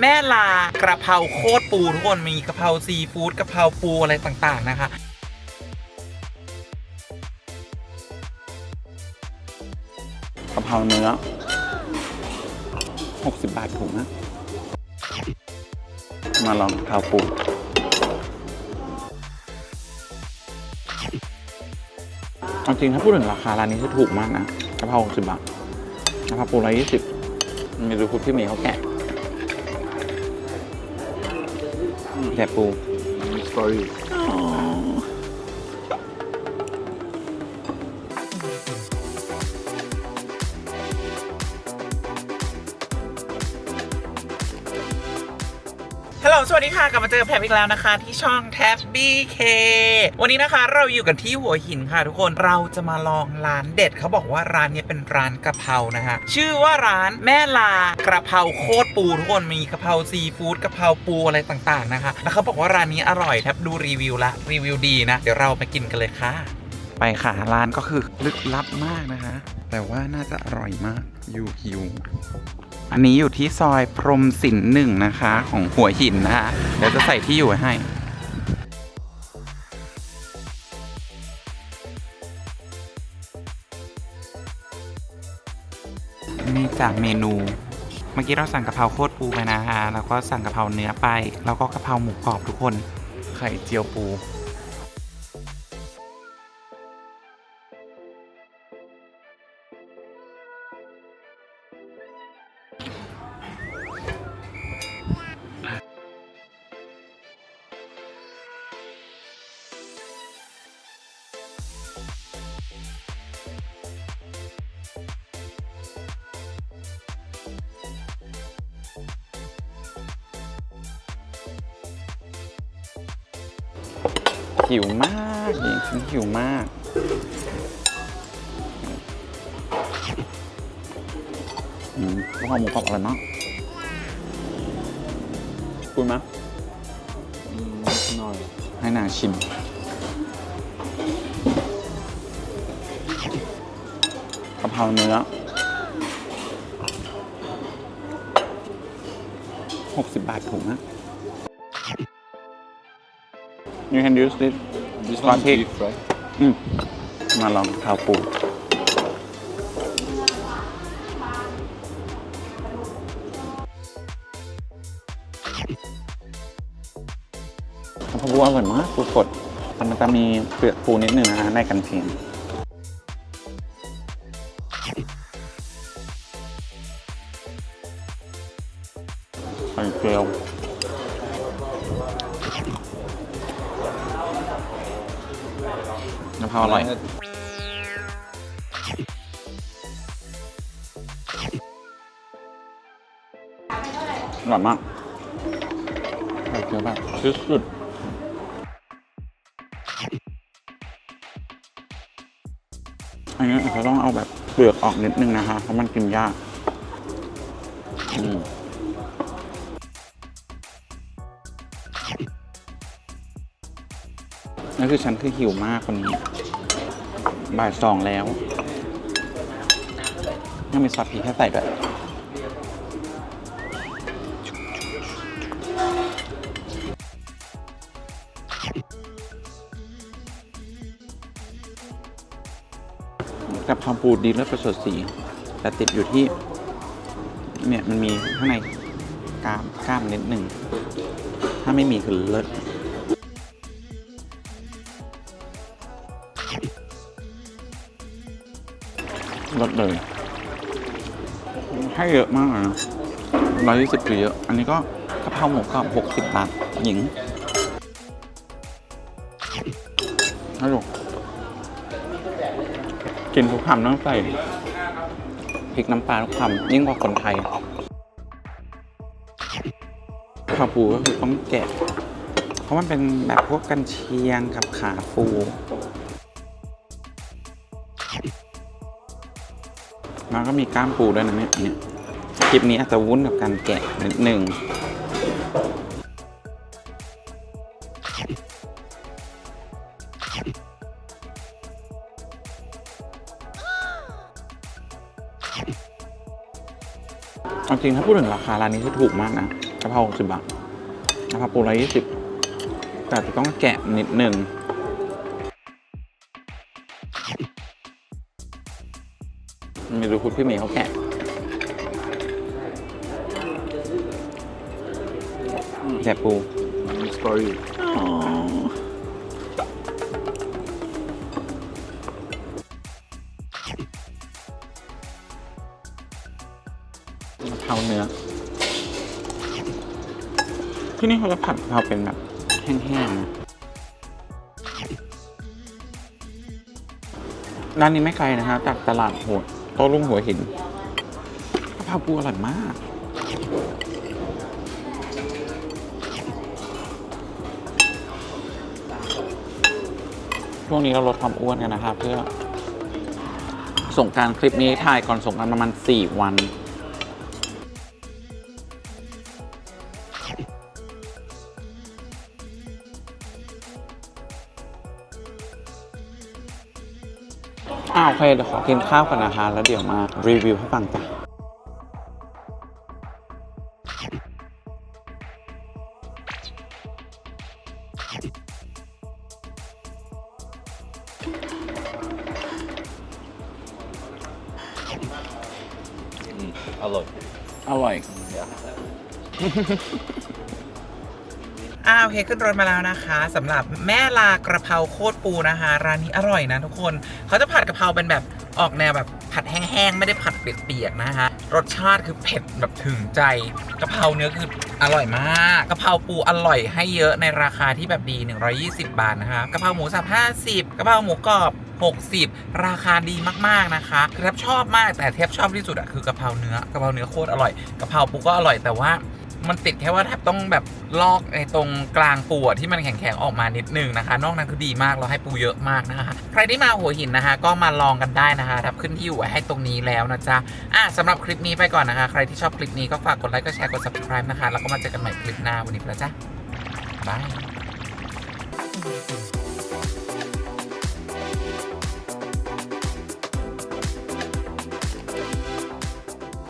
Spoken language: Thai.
แม่ลากระเพราโคตรปูทุกคนมีกระเพราซีฟู้ดกระเพราปูอะไรต่างๆนะคะ กะเพราเนื้อ 60 บาทถุงนะ มาลองกะเพราปูเอาจริงถ้าพูดถึงราคาร้านนี้คือถูกมากนะกะเพรา60 บาทกะเพราปู120 มีดูคุณพี่มีเขาแกะ แกะปู for ฮัลโหล สวัสดีค่ะ กลับมาเจอแพรอีกแล้วนะคะ ที่ช่องแท็บบี้เควันนี้นะคะเราอยู่กันที่หัวหินค่ะทุกคนเราจะมาลองร้านเด็ดเขาบอกว่าร้านนี้เป็นร้านกะเพรานะคะ ชื่อว่าร้านแม่ลากระเพราโคตรปูทุกคนมีกะเพราซีฟู้ดกะเพราปูอะไรต่างๆนะคะ แล้วเขาบอกว่าร้านนี้อร่อยแทบดูรีวิวละรีวิวดีนะ เดี๋ยวเราไปกินกันเลยค่ะ ไปค่ะร้านก็คือลึกลับมากนะคะ แต่ว่าน่าจะอร่อยมากอยูฮิว อันนี้อยู่ที่ซอยพรมสินหนึ่งนะคะ ของหัวหินนะคะ เดี๋ยวจะใส่ที่อยู่ให้นี่จากเมนู เมื่อกี้เราสั่งกะเพราโคตรปูไปนะคะแล้วก็สั่งกะเพราเนื้อไป แล้วก็กะเพราหมูกรอบทุกคน ไข่เจียวปู หิวมากจริงฉันหิวมาก อืมกะเพราหมูกรอบอร่อยมากคุณมะ Mm, no. ให้นางชิม กะเพราเนื้อ60บาทถุงนะ You can use this This One one's pig. beef, right? อืมมาลองกะเพราปูกะเพราปูอร่อยมากปูสดแต่มันจะมีเปลือกปูนิดนึงนะฮะในกันเชียง เพราอร่อยอร่อยมากไข่เจียวแบบที่สุดอันนี้อาจจะต้องเอาแบบเปลือกออกนิดนึงนะคะ เพราะมันกินยากอืม นั่นคือฉันคือหิวมากคนนี้บ่ายสองแล้วยังมีซอสพริกให้ใส่ด้วยกะเพราปูดีเลิศประเสริฐสี แต่ติดอยู่ที่ เนี่ย มันมีข้างในกล้ามกล้ามนิดหนึ่ง ถ้าไม่มีคือเลิศ ลดเลย ให้เยอะมากเลยนะร้อยยี่สิบคือเยอะ อันนี้ก็กะเพราหมูกรอบหกสิบบาทหญิงฮัลโหลกินทุกคำต้องใส่พริกน้ำปลาทุกคำยิ่งกว่าคนไทยขาปูก็คือต้องแกะ เพราะมันเป็นแบบพวกกันเชียงกับขาปู แล้วก็มีก้ามปูด้วยนะเนี่ยเนี่ยคลิปนี้อาจจะวุ่นกับการแกะนิดหนึ่งเอาจริงถ้าพูดถึงราคาร้านนี้คือถูกมากนะกะเพราหกสิบบาทกะเพราปูร้อยยี่สิบแต่จะต้องแกะนิดหนึ่ง ไม่รู้คุณพี่เมย์เขาแกะแกะปู This for you. กะเพราเนื้อที่นี่เขาจะผัดกะเพราเป็นแบบแห้งๆนะร้านนี้ไม่ไกลนะครับจากตลาดหัว โต้รุ่งหัวหินกะเพราปูอร่อยมากช่วงนี้เราลดความอ้วนกันนะครับ เพื่อส่งการคลิปนี้ถ่ายก่อนส่งกันประมาณ 4 วัน อ้าวโอเคเดี๋ยวขอกินข้าวก่อนนะคะแล้วเดี๋ยวมารีวิวให้ฟังจ้ะอร่อย อร่อย อ่าโอเคขึ้นรถมาแล้วนะคะสำหรับแม่ลากระเพราโคตรปูนะคะร้านนี้อร่อยนะทุกคนเขาจะผัดกระเพราเป็นแบบออกแนวแบบผัดแห้งๆไม่ได้ผัดเปียกๆนะคะรสชาติคือเผ็ดแบบถึงใจกระเพราเนื้อคืออร่อยมากกระเพราปูอร่อยให้เยอะในราคาที่แบบดี 120 บาทนะคะกระเพราหมูสับ50กระเพราหมูกรอบ60 ราคาดีมากๆนะคะคือแทบชอบมากแต่แทบชอบที่สุดอะคือกะเพราเนื้อกะเพราเนื้อโคตรอร่อยกะเพราปูก็อร่อยแต่ว่า มันติดแค่ว่าแทบต้องแบบลอกไอ้ตรงกลางปูที่มันแข็งๆออกมานิดนึงนะคะ นอกนั้นคือดีมากเราให้ปูเยอะมากนะคะใครที่มาหัวหินนะคะ ก็มาลองกันได้นะคะทับขึ้นที่อยู่ให้ตรงนี้แล้วนะจ๊ะอะสำหรับคลิปนี้ไปก่อนนะคะ ใครที่ชอบคลิปนี้ก็ฝากกดไลค์กดแชร์กด subscribe นะคะ แล้วก็มาเจอกันใหม่คลิปหน้าวันนี้ไปแล้วจ้ะบาย